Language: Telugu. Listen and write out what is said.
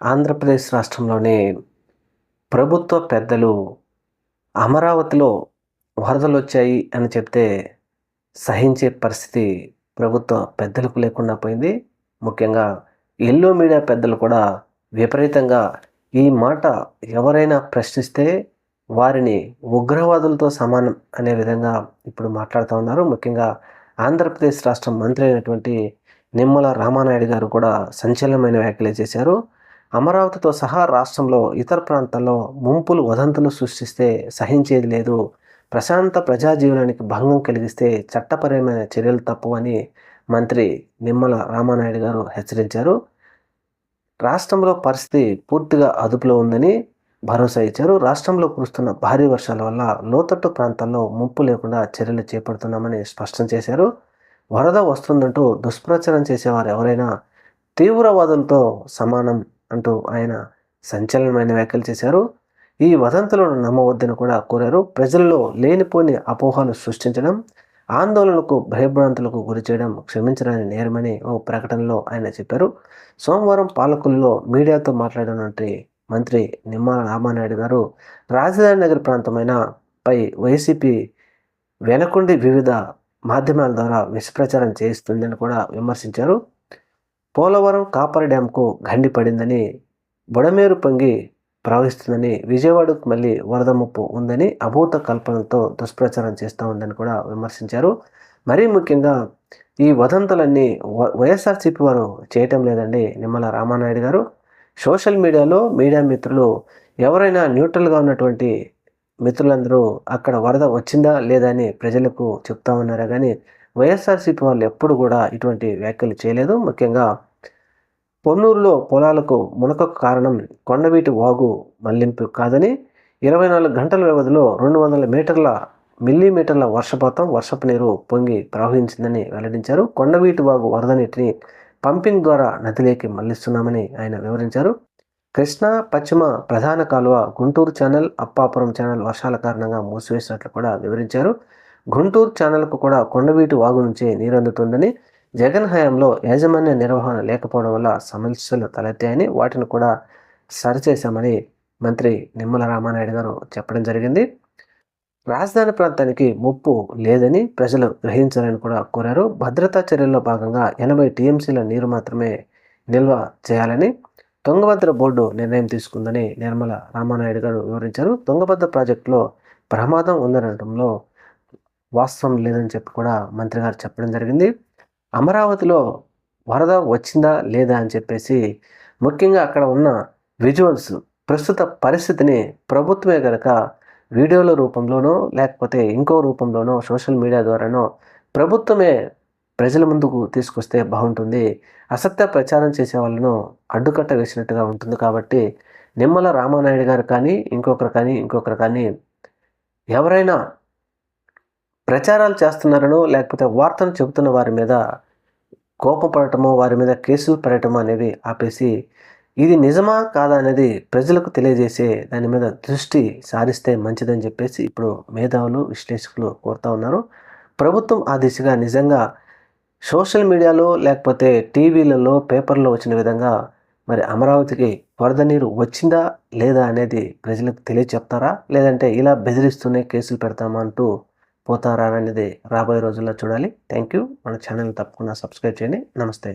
ఆంధ్రప్రదేశ్ రాష్ట్రంలోని ప్రభుత్వ పెద్దలు అమరావతిలో వరదలు వచ్చాయి అని చెప్తే సహించే పరిస్థితి ప్రభుత్వ పెద్దలకు లేకుండా పోయింది. ముఖ్యంగా ఎల్లో మీడియా పెద్దలు కూడా విపరీతంగా ఈ మాట ఎవరైనా ప్రశ్నిస్తే వారిని ఉగ్రవాదులతో సమానం అనే విధంగా ఇప్పుడు మాట్లాడుతూ ఉన్నారు. ముఖ్యంగా ఆంధ్రప్రదేశ్ రాష్ట్ర మంత్రి అయినటువంటి నిమ్మల రామానాయుడు గారు కూడా సంచలనమైన వ్యాఖ్యలు చేశారు. అమరావతితో సహా రాష్ట్రంలో ఇతర ప్రాంతాల్లో ముంపులు వదంతులు సృష్టిస్తే సహించేది లేదు. ప్రశాంత ప్రజాజీవనానికి భంగం కలిగిస్తే చట్టపరమైన చర్యలు తప్పవని మంత్రి నిమ్మల రామానాయుడు గారు హెచ్చరించారు. రాష్ట్రంలో పరిస్థితి పూర్తిగా అదుపులో ఉందని భరోసా ఇచ్చారు. రాష్ట్రంలో కురుస్తున్న భారీ వర్షాల వల్ల లోతట్టు ప్రాంతాల్లో ముప్పు లేకుండా చర్యలు చేపడుతున్నామని స్పష్టం చేశారు. వరద వస్తుందంటూ దుష్ప్రచారం చేసేవారు ఎవరైనా తీవ్రవాదులతో సమానం అంటూ ఆయన సంచలనమైన వ్యాఖ్యలు చేశారు. ఈ వదంతులను నమ్మవద్దని కూడా కోరారు. ప్రజల్లో లేనిపోని అపోహలు సృష్టించడం ఆందోళనకు భయభ్రాంతులకు గురి చేయడం క్షమించడానికి నేరమని ఓ ప్రకటనలో ఆయన చెప్పారు. సోమవారం పాలకుల్లో మీడియాతో మాట్లాడినటువంటి మంత్రి నిమ్మల రామానాయుడు గారు రాజధాని నగర ప్రాంతమైన పై వైసీపీ వెనకుండి వివిధ మాధ్యమాల ద్వారా విషప్రచారం చేయిస్తుందని కూడా విమర్శించారు. పోలవరం కాపర్ డ్యాంకు గండి పడిందని బుడమేరు పొంగి ప్రవహిస్తుందని విజయవాడకు మళ్ళీ వరద ముప్పు ఉందని అభూత కల్పనతో దుష్ప్రచారం చేస్తూ ఉందని కూడా విమర్శించారు. మరీ ముఖ్యంగా ఈ వదంతులన్నీ వైఎస్ఆర్సీపీ వారు చేయటం లేదండి నిమ్మల రామానాయుడు గారు. సోషల్ మీడియాలో మీడియా మిత్రులు ఎవరైనా న్యూట్రల్గా ఉన్నటువంటి మిత్రులందరూ అక్కడ వరద వచ్చిందా లేదా అని ప్రజలకు చెప్తా ఉన్నారా? కానీ వైఎస్ఆర్సీపీ వాళ్ళు ఎప్పుడు కూడా ఇటువంటి వ్యాఖ్యలు చేయలేదు. ముఖ్యంగా పొన్నూరులో పొలాలకు మునకకు కారణం కొండవీటి వాగు మళ్ళింపు కాదని ఇరవై నాలుగు గంటల వ్యవధిలో రెండు వందల మీటర్ల మిల్లీమీటర్ల వర్షపాతం వర్షపు నీరు పొంగి ప్రవహించిందని వెల్లడించారు. కొండవీటి వాగు వరద నీటిని పంపింగ్ ద్వారా నదిలోకి మళ్ళిస్తున్నామని ఆయన వివరించారు. కృష్ణా పశ్చిమ ప్రధాన కాలువ గుంటూరు ఛానల్ అప్పాపురం ఛానల్ వర్షాల కారణంగా మూసివేసినట్లు కూడా వివరించారు. గుంటూరు ఛానల్కు కూడా కొండవీటి వాగు నుంచే నీరు అందుతుందని జగన్ హయాంలో యాజమాన్య నిర్వహణ లేకపోవడం వల్ల సమస్యలు తలెత్తాయని వాటిని కూడా సరిచేశామని మంత్రి నిమ్మల రామానాయుడు గారు చెప్పడం జరిగింది. రాజధాని ప్రాంతానికి ముప్పు లేదని ప్రజలు గ్రహించాలని కూడా కోరారు. భద్రతా చర్యల్లో భాగంగా ఎనభై టీఎంసీల నీరు మాత్రమే నిల్వ చేయాలని తుంగభద్ర బోర్డు నిర్ణయం తీసుకుందని నిర్మల రామానాయుడు గారు వివరించారు. తుంగభద్ర ప్రాజెక్టులో ప్రమాదం ఉందనడంలో వాస్తవం లేదని చెప్పి కూడా మంత్రి గారు చెప్పడం జరిగింది. అమరావతిలో వరద వచ్చిందా లేదా అని చెప్పేసి ముఖ్యంగా అక్కడ ఉన్న విజువల్స్ ప్రస్తుత పరిస్థితిని ప్రభుత్వమే కనుక వీడియోల రూపంలోనో లేకపోతే ఇంకో రూపంలోనో సోషల్ మీడియా ద్వారానో ప్రభుత్వమే ప్రజల ముందుకు తీసుకొస్తే బాగుంటుంది. అసత్య ప్రచారం చేసే వాళ్ళను అడ్డుకట్ట వేసినట్టుగా ఉంటుంది. కాబట్టి నిమ్మల రామానాయుడు గారు కానీ ఇంకొకరు కానీ ఇంకొకరు కానీ ఎవరైనా ప్రచారాలు చేస్తున్నారనో లేకపోతే వార్తలు చెబుతున్న వారి మీద కోపపడటమో వారి మీద కేసులు పడటమో అనేవి ఆపేసి ఇది నిజమా కాదా అనేది ప్రజలకు తెలియజేసే దాని మీద దృష్టి సారిస్తే మంచిదని చెప్పేసి ఇప్పుడు మేధావులు విశ్లేషకులు కోరుతా ఉన్నారు. ప్రభుత్వం ఆ దిశగా నిజంగా సోషల్ మీడియాలో లేకపోతే టీవీలలో పేపర్లో వచ్చిన విధంగా మరి అమరావతికి వరద నీరు వచ్చిందా లేదా అనేది ప్రజలకు తెలియచెప్తారా? లేదంటే ఇలా బెదిరిస్తూనే కేసులు పెడతామంటూ పోతారా అనేది రాబోయే రోజుల్లో చూడాలి. థ్యాంక్ యూ మన ఛానల్ తప్పకుండా సబ్స్క్రైబ్ చేయండి. నమస్తే.